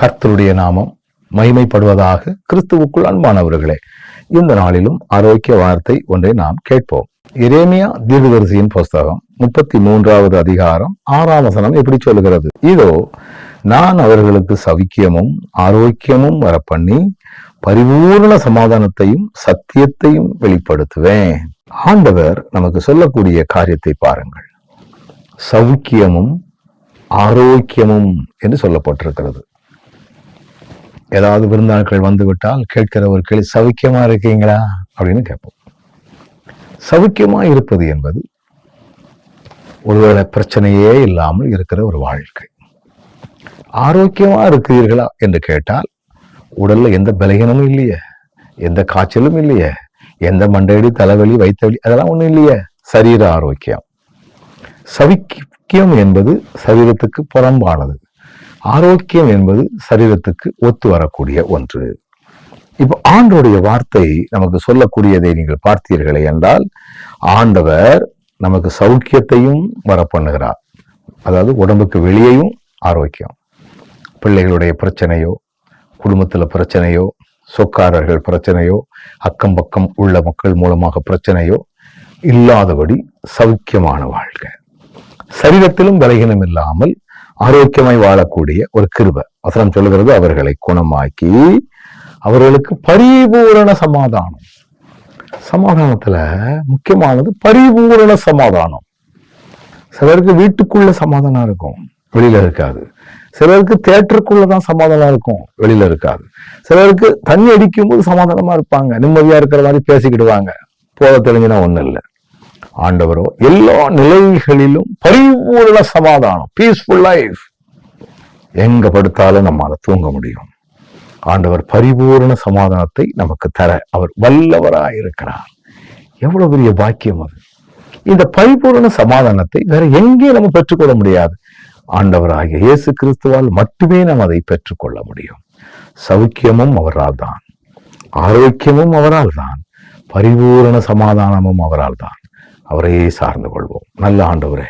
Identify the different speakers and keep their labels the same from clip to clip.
Speaker 1: கர்த்தருடைய நாமம் மகிமைப்படுவதாக கிறிஸ்துவுக்குள் அன்பானவர்களே இந்த நாளிலும் ஆரோக்கிய வார்த்தை ஒன்றை நாம் கேட்போம். இரேமியா தீர்க்கதரிசியின் புஸ்தகம் முப்பத்தி மூன்றாவது அதிகாரம் ஆறாம் வசனம் எப்படி சொல்லுகிறது? இதோ நான் அவர்களுக்கு சவிக்கியமும் ஆரோக்கியமும் வரப்பண்ணி பரிபூர்ண சமாதானத்தையும் சத்தியத்தையும் வெளிப்படுத்துவேன். ஆண்டவர் நமக்கு சொல்லக்கூடிய காரியத்தை பாருங்கள். சவுக்கியமும் ஆரோக்கியமும் என்று சொல்லப்பட்டிருக்கிறது. ஏதாவது விருந்தாட்கள் வந்து விட்டால் கேட்கிற ஒரு கேள்வி சவுக்கியமா இருக்கீங்களா? அப்படின்னு கேட்போம். சவுக்கியமா இருப்பது என்பது ஒருவேளை பிரச்சனையே இல்லாமல் இருக்கிற ஒரு வாழ்க்கை. ஆரோக்கியமா இருக்கிறீர்களா என்று கேட்டால் உடல்ல எந்த பலகீனமும் இல்லையே எந்த காய்ச்சலும் இல்லையே எந்த மண்டையடி தலைவலி வைத்தவலி அதெல்லாம் ஒண்ணும் இல்லையே. சரீர ஆரோக்கியம். சவிக்கியம் என்பது சரீரத்துக்கு புறம்பானது. ஆரோக்கியம் என்பது சரீரத்துக்கு ஒத்து வரக்கூடிய ஒன்று. இப்போ ஆண்டோடைய வார்த்தை நமக்கு சொல்லக்கூடியதை நீங்கள் பார்த்தீர்களே என்றால் ஆண்டவர் நமக்கு சௌக்கியத்தையும் வர பண்ணுகிறார் அதாவது உடம்புக்கு வெளியேயும் ஆரோக்கியம். பிள்ளைகளுடைய பிரச்சனையோ குடும்பத்தில் பிரச்சனையோ சொக்காரர்கள் பிரச்சனையோ அக்கம் பக்கம் உள்ள மக்கள் மூலமாக பிரச்சனையோ இல்லாதபடி சௌக்கியமான வாழ்க்கை. சரீரத்திலும் பலகீனம் இல்லாமல் ஆரோக்கியமாய் வாழக்கூடிய ஒரு கிருப. வசனம் சொல்லுகிறது அவர்களை குணமாக்கி அவர்களுக்கு பரிபூரண சமாதானம். சமாதானத்துல முக்கியமானது பரிபூரண சமாதானம். சிலருக்கு வீட்டுக்குள்ள சமாதானம் இருக்கும் வெளியில இருக்காது. சிலருக்கு தேட்டருக்குள்ளதான் சமாதானம் இருக்கும் வெளியில இருக்காது. சிலருக்கு தண்ணி அடிக்கும் போது சமாதானமா இருப்பாங்க நிம்மதியா இருக்கிற மாதிரி பேசிக்கிடுவாங்க. போத தெளிஞ்சுனா ஒண்ணு இல்லை. ஆண்டவரோ எல்லா நிலைகளிலும் பரிபூர்ண சமாதானம் பீஸ்ஃபுல் லைஃப் எங்க படுத்தாலும் நம்மால தூங்க முடியும். ஆண்டவர் பரிபூர்ண சமாதானத்தை நமக்கு தர அவர் வல்லவராய் இருக்கிறார். எவ்வளவு பெரிய பாக்கியம் அது. இந்த பரிபூர்ண சமாதானத்தை வேற எங்கே நம்ம பெற்றுக்கொள்ள முடியாது. ஆண்டவராகிய இயேசு கிறிஸ்துவால் மட்டுமே நாம் அதை பெற்றுக்கொள்ள முடியும். சௌக்கியமும் அவரால் தான். ஆரோக்கியமும் அவரால் தான். பரிபூரண சமாதானமும் அவரால் தான். அவரையே சார்ந்து கொள்வோம். நல்ல ஆண்டவரே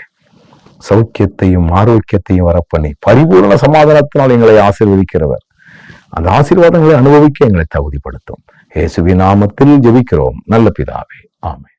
Speaker 1: சௌக்கியத்தையும் ஆரோக்கியத்தையும் வரப்பண்ணி பரிபூர்ண சமாதானத்தினால் எங்களை ஆசீர்வதிக்கிறவர். அந்த ஆசீர்வாதங்களை அனுபவிக்க எங்களை தகுதிப்படுத்தும். இயேசுவி நாமத்தில் ஜெபிக்கிறோம். நல்ல பிதாவே. ஆமை